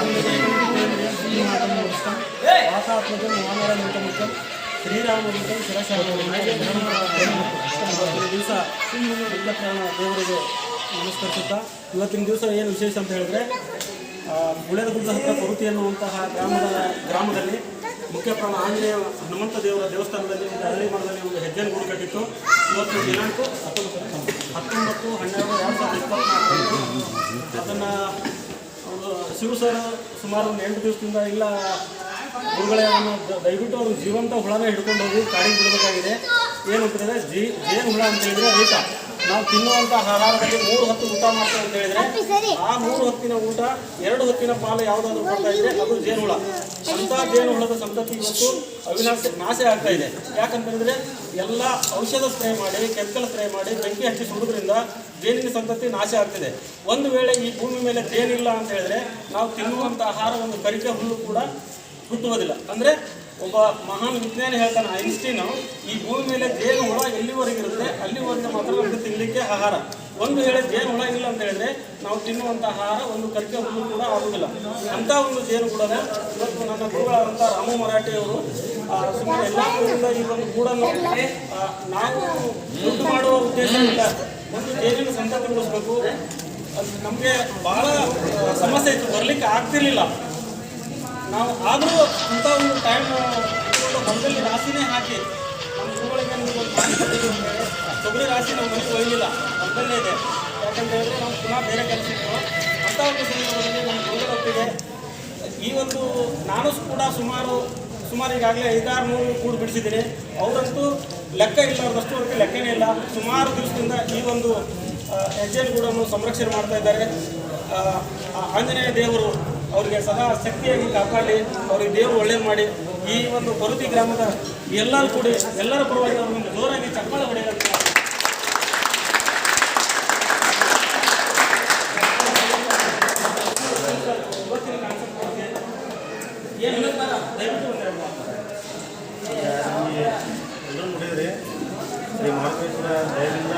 ಈ ಮಾತನ್ನು ಮುಗಿಸ್ತಾ ವಾಸಾತ್ಮಕಂ ಮಾನವ ಮುಖಮುಖಂ ಶ್ರೀರಾಮನಿಗೆ ಶಿರಶಾಲಿಗೆ ದಿವಸ ಎಲ್ಲಕ್ಕನ ದೇವರಿಗೆ ನಮಸ್ಕರಿಸುತ್ತಾ ಇವತ್ತಿನ ದಿವಸ ಏನು ವಿಶೇಷ ಅಂತ ಹೇಳಿದ್ರೆ ಗುಳೆದಗುಡ್ಡ ಹತ್ತಿರ ಕೊರತಿ ಅನ್ನುವಂತಹ ಗ್ರಾಮದ ಗ್ರಾಮದಲ್ಲಿ ಮುಖ್ಯ ಪ್ರಾಣ ಆಂಜನೇಯ ಹನುಮಂತ ದೇವರ ದೇವಸ್ಥಾನದಲ್ಲಿ ಒಂದು ಹಳ್ಳಿ ಮರದಲ್ಲಿ ಒಂದು ಹೆಜ್ಜೆನ ಗುಡಿ ಕಟ್ಟಿತ್ತು. ಇವತ್ತು ದಿನಾಂಕ ಹತ್ತೊಂಬತ್ತು ಹತ್ತೊಂಬತ್ತು, ಹನ್ನೆರಡು, ಎರಡು ಸಾವಿರದ ಇಪ್ಪತ್ತ್ನಾಲ್ಕು ಅದನ್ನು ಶಿವ ಸರ್ ಸುಮಾರು ಒಂದು ಎಂಟು ದಿವಸದಿಂದ ಇಲ್ಲ, ಗುರುಗಳೇ ದಯವಿಟ್ಟು ಅವರು ಜೀವಂತ ಹುಳನ ಹಿಡ್ಕೊಂಡು ಹೋಗಿ ಕಾಡಿಗೆ ಬಿಡಬೇಕಾಗಿದೆ. ಏನು ಅಂತಂದರೆ ಜೀ ಜೇನು ಹುಳ ಅಂತ ಹೇಳಿದ್ರೆ ರೈತ. ನಾವು ತಿನ್ನುವಂಥ ಆಹಾರದಲ್ಲಿ ಮೂರು ಹೊತ್ತು ಊಟ ಮಾಡ್ತೇವೆ ಅಂತ ಹೇಳಿದ್ರೆ ಆ ಮೂರು ಹೊತ್ತಿನ ಊಟ ಎರಡು ಹೊತ್ತಿನ ಪಾಲು ಯಾವುದಾದ್ರೂ ಬರ್ತಾ ಇದ್ರೆ ಅದು ಜೇನುಹುಳ. ಅಂತ ಜೇನುಹುಳದ ಸಂತತಿ ಇವತ್ತು ಅವಿನಾಶ ನಾಶ ಆಗ್ತಾ ಇದೆ. ಯಾಕಂತ ಹೇಳಿದ್ರೆ ಎಲ್ಲ ಔಷಧ ಸ್ಪ್ರೇ ಮಾಡಿ ಕೆಮಿಕಲ್ ಸ್ಪ್ರೇ ಮಾಡಿ ಬೆಂಕಿ ಹಚ್ಚಿ ಸುಡೋದ್ರಿಂದ ಜೇನಿನ ಸಂತತಿ ನಾಶ ಆಗ್ತಿದೆ. ಒಂದು ವೇಳೆ ಈ ಭೂಮಿ ಮೇಲೆ ಜೇನಿಲ್ಲ ಅಂತ ಹೇಳಿದ್ರೆ ನಾವು ತಿನ್ನುವಂಥ ಆಹಾರ ಒಂದು ಕರಿಕೆ ಹುಲ್ಲು ಕೂಡ ಹುಟ್ಟುವುದಿಲ್ಲ. ಅಂದ್ರೆ ಒಬ್ಬ ಮಹಾನ್ ವಿಜ್ಞಾನಿ ಹೇಳ್ತಾನೆ ಐನ್ಸ್ಟೀನು, ಈ ಭೂಮಿ ಮೇಲೆ ಜೇನು ಹುಳ ಎಲ್ಲಿವರೆಗೆ ಇರುತ್ತೆ, ಅಲ್ಲಿವರೆಗೆ ಮಾತ್ರ ನಮಗೆ ತಿನ್ನಲಿಕ್ಕೆ ಆಹಾರ. ಒಂದು ವೇಳೆ ಜೇನು ಹುಳ ಇಲ್ಲ ಅಂತ ಹೇಳಿದ್ರೆ ನಾವು ತಿನ್ನುವಂಥ ಆಹಾರ ಒಂದು ಕರ್ಕೆ ಹುಲ್ಲು ಕೂಡ ಆಗುವುದಿಲ್ಲ ಅಂತ ಒಂದು ಜೇನು ಕೂಡ ಇವತ್ತು ನನ್ನ ಗುರುಗಳಾದಂಥ ರಾಮು ಮರಾಠಿ ಅವರು ಸುಮಾರು ಎಲ್ಲ ಕೂಡ ಈ ಒಂದು ಗೂಡನ್ನು ನಾವು ದುಡ್ಡು ಮಾಡುವ ಉದ್ದೇಶ ಇಲ್ಲ. ಒಂದು ಜೇನಿನ ಸಂತತಿ ಬಳಸಬೇಕು ಅದು ನಮಗೆ ಬಹಳ ಸಮಸ್ಯೆ ಇತ್ತು. ಬರಲಿಕ್ಕೆ ಆಗ್ತಿರ್ಲಿಲ್ಲ. ನಾವು ಆದರೂ ಇಂಥ ಒಂದು ಟೈಮ್ ಹೊಲದಲ್ಲಿ ರಾಶಿನೇ ಹಾಕಿ, ನಮ್ಮ ನಮ್ಗೆ ಒಂದು ಮಾಹಿತಿ ಅಂತ ತೊಗರಿ ರಾಶಿ ನಮ್ಮ ಮನೆಗೆ ಒಯ್ಯಿಲ್ಲ ಹೊಲದಲ್ಲೇ ಇದೆ. ಯಾಕಂತ ಹೇಳಿದ್ರೆ ನಾವು ಪುನಃ ಬೇರೆ ಕೆಲಸ ಅಂಥ ಒಂದು ಸಂದರ್ಭದಲ್ಲಿ ನಮ್ಮ ಗುರುಗಳ ಒಪ್ಪಿದೆ ಈ ಒಂದು ನಾನು ಕೂಡ ಸುಮಾರು ಸುಮಾರು ಈಗಾಗಲೇ ಐದಾರು ನೂರು ಕೂಡು ಬಿಡಿಸಿದ್ದೀನಿ. ಅವರಂತೂ ಲೆಕ್ಕ ಇಲ್ಲ ಅವ್ರದಷ್ಟು ಅವ್ರಿಗೆ ಲೆಕ್ಕನೇ ಇಲ್ಲ. ಸುಮಾರು ದಿವಸದಿಂದ ಈ ಒಂದು ಹೆಜ್ಜೆನ ಗೂಡನ್ನು ಸಂರಕ್ಷಣೆ ಮಾಡ್ತಾ ಇದ್ದಾರೆ. ಆಂಜನೇಯ ದೇವರು ಅವರಿಗೆ ಸದಾ ಶಕ್ತಿಯಾಗಿ ಕಾಪಾಡಿ, ಅವರಿಗೆ ದೇವರು ಒಳ್ಳೇದು ಮಾಡಿ. ಈ ಒಂದು ಕೊರತಿ ಗ್ರಾಮದ ಎಲ್ಲರೂ ಕೂಡಿ, ಎಲ್ಲರ ಪರವಾಗಿ ಅವ್ರಿಗೆ ಜೋರಾಗಿ ಚಪ್ಪಾಳೆ ಹೊಡೆಯಲು ಇವತ್ತಿನ ಕಾನ್ಸೆಪ್ಟ್ ಬಗ್ಗೆ ದಯವಿಟ್ಟು ಒಂದೆರಡು ಮಾತು. ಎಲ್ಲರೂ ನೋಡಿದ್ರಿ ಶ್ರೀ ಮಹಾಬಲೇಶ್ವರ ದಯದಿಂದ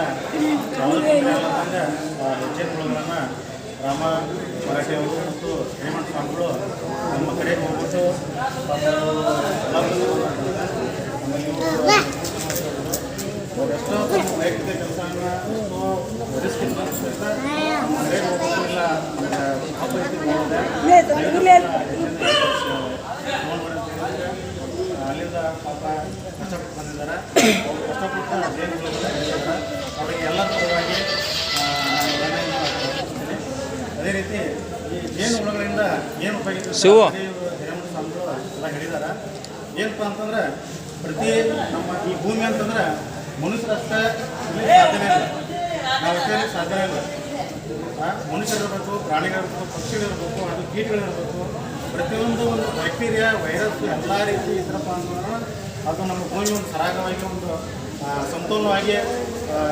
ಇಲ್ಲದಂಗೆ ಹೆಜ್ಜೆಗಳನ್ನು ರಾಮ ಮರಾಠಿ ಅವರು ಮತ್ತು ಶ್ರೀಮಂತ ಸ್ವಾಮಿಗಳು ನಮ್ಮ ಕಡೆ ಹೋಗ್ಬಿಟ್ಟು ತಮ್ಮ ವೈಯಕ್ತಿಕ ರೀತಿ ನೋಡಿದೆ ಅಲ್ಲಿಂದ ಪಾಪ ಕಷ್ಟಪಟ್ಟು ಬಂದಿದ್ದಾರೆ ಅವ್ರು ಕಷ್ಟಪಟ್ಟು ಶಿವು. ಏನಪ್ಪ ಅಂತಂದ್ರೆ ಪ್ರತಿ ನಮ್ಮ ಈ ಭೂಮಿ ಅಂತಂದ್ರೆ ಮನುಷ್ಯರಷ್ಟೇ ಇಲ್ಲಿ ಸಾಧ್ಯನೇ ಇಲ್ಲ. ನಾವು ಅಷ್ಟೇ ಸಾಧ್ಯನೇ ಇಲ್ಲ. ಮನುಷ್ಯರಿರಬೇಕು ಪ್ರಾಣಿಗಳಿರ್ಬೇಕು ಪಕ್ಷಿಗಳಿರ್ಬೇಕು ಅದು ಕೀಟಗಳಿರ್ಬೇಕು ಪ್ರತಿಯೊಂದು ಒಂದು ಬ್ಯಾಕ್ಟೀರಿಯಾ ವೈರಸ್ ಎಲ್ಲ ರೀತಿ ಇದ್ರಪ್ಪ ಅಂತಂದ್ರೆ ಅದು ನಮ್ಮ ಭೂಮಿ ಒಂದು ಸರಾಗವಾಗಿ ಒಂದು ಸಂತೋಲವಾಗಿ ಸಮತೋಲನವಾಗಿ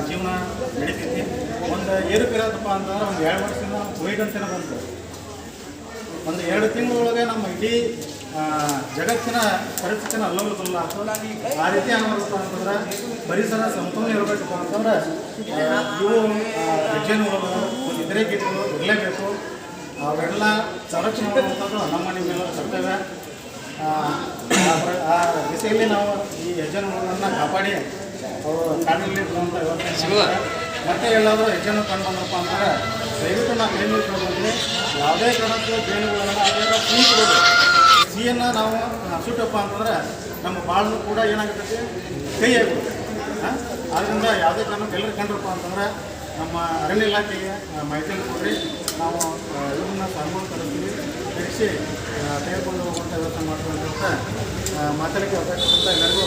ಜೀವನ ನಡೀತೈತಿ. ಒಂದು ಏರುಪೇರಾದಪ್ಪ ಅಂತಂದ್ರೆ ಒಂದು ಎರಡು ವರ್ಷದಿಂದ ಕೋವಿಡ್ ಅಂತಲೇ ಬಂತು. ಒಂದು ಎರಡು ತಿಂಗಳೊಳಗೆ ನಮ್ಮ ಇಡೀ ಜಗತ್ತಿನ ಪರಿಸ್ಥಿತಿನ ಅಲ್ಲೋಲಕಲ್ಲ ಆ ರೀತಿ ಏನಾಗಬೇಕು ಅಂತಂದ್ರೆ ಪರಿಸರ ಸಂಪೂರ್ಣ ಇರಬೇಕಪ್ಪ ಅಂತಂದ್ರೆ ಇವು ಹೆಜ್ಜೆನು ಇತರೆ ಕೀಟಗಳು ಇರಲೇಬೇಕು ಅವೆಲ್ಲ ಸಂರಕ್ಷಣೆ ಮಾಡುವಂಥದ್ದು ನಮ್ಮ ನಿಮ್ಮ ಕರ್ತವ್ಯ. ಆ, ದಿಸೆಯಲ್ಲಿ ನಾವು ಈ ಹೆಜ್ಜೆನುಗಳನ್ನು ಕಾಪಾಡಿ ಅವರು ಕಾಡಿನಲ್ಲಿ. ಮತ್ತೆ ಎಲ್ಲಾದರೂ ಹೆಜ್ಜೆನ ಕಂಡು ಬಂದಪ್ಪ ಅಂತಂದ್ರೆ ದಯವಿಟ್ಟು ನಾವು ಏನು ತಿಳ್ಕೊಂಡ್ರೆ ಯಾವುದೇ ಕಾರಣಕ್ಕೂ ಜೇನುಗಳನ್ನು ಅದರ ಕೊಡೋದು ಸಿಹಿಯನ್ನು ನಾವು ಆ, ಸುಟ್ಟಪ್ಪ ಅಂತಂದ್ರೆ ನಮ್ಮ ಬಾಳನ್ನು ಕೂಡ ಏನಾಗುತ್ತೆ? ಕೈ ಆಗಿಬಿಡುತ್ತೆ. ಆದ್ದರಿಂದ ಯಾವುದೇ ಕಾರಣಕ್ಕೆ ಎಲ್ಲರೂ ಕಂಡ್ರಪ್ಪ ಅಂತಂದ್ರೆ ನಮ್ಮ ಅರಣ್ಯ ಇಲಾಖೆಗೆ ಮಾಹಿತಿಯನ್ನು ಕೊಡ್ರಿ ನಾವು ಇದನ್ನು ಸಾರ್ಬೋದು ತರಿಸ್ತೀವಿ ತೆಗೆಸಿ ತೆಗೆದುಕೊಂಡು ಹೋಗುವಂಥ ವ್ಯವಸ್ಥೆ ಮಾಡ್ಕೊಂಡಿರುತ್ತೆ ಆ, ಅವಕಾಶ ಎಲ್ಲರಿಗೂ